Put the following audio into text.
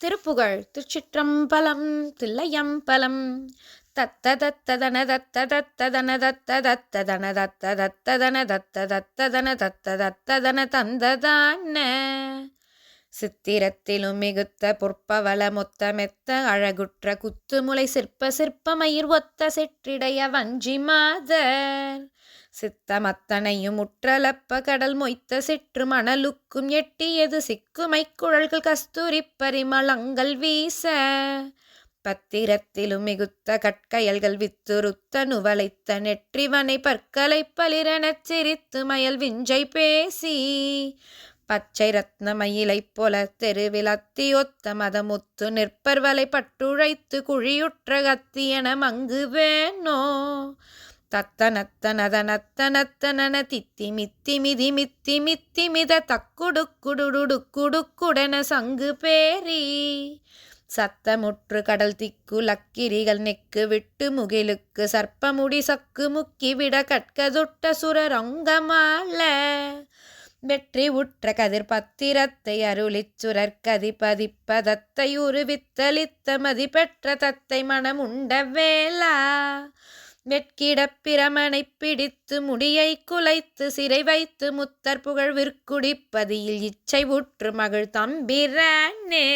திருப்புகழ் திருச்சிற்றம்பலம் தில்லையம்பலம். தத்த தத்த தன தத்த தத்த தன தத்த தத்த தன தத்த தத்த தன தத்த தத்த தன தத்த தத்த தன தந்ததான சித்திரத்திலும் மிகுத்த பொற்பவள மொத்த மெத்த அழகுற்ற குத்துமுலை சிற்ப சிற்பமயிர் ஒத்த சிற்றிடைய வஞ்சி மாதர் சித்தமத்தனையும் முற்றலப்ப கடல் மொய்த்த சிற்று மணலுக்கும் எட்டியது சிக்குமை குழல்கள் கஸ்தூரி பரிமளங்கள் வீச. பத்திரத்திலும் மிகுத்த கட்கயல்கள் வித்துருத்த நுவலைத்த நெற்றிவனை பற்களை பலிரெனச் சிரித்து மயல் விஞ்சை பேசி. பச்சை ரத்ன மயிலைப் போல தெருவில் அத்தியொத்த மதமுத்து நிற்பர்வலை பட்டுழைத்து குழியுற்ற கத்தியன மங்கு வேணோ தத்தனத்தனதனத்தனத்தனன தித்தி மித்தி மிதி மித்தி மித்தி மித தக்குடுக்குடுடுடுக்குடுக்குடன சங்கு பேரி. சத்தமுற்று கடல் திக்கு லக்கிரிகள் நெக்கு விட்டு முகிலுக்கு சர்ப்பமுடி சக்கு முக்கிவிட கட்கதுட்ட சுரரங்கமால வெற்றி உற்ற கதிர் பத்திரத்தை அருளிச் சுரற்கதி பதிப்பதத்தை உருவித்தளித்த மதி பெற்ற தத்தை மனம் உண்ட நெற்கிடப் பிரமனைப் பிரமனை பிடித்து முடியை குலைத்து சிறை வைத்து முத்தர் புகழ் விற்குடிப்பதியில் இச்சை உற்று மகிழ் தம்பிரானே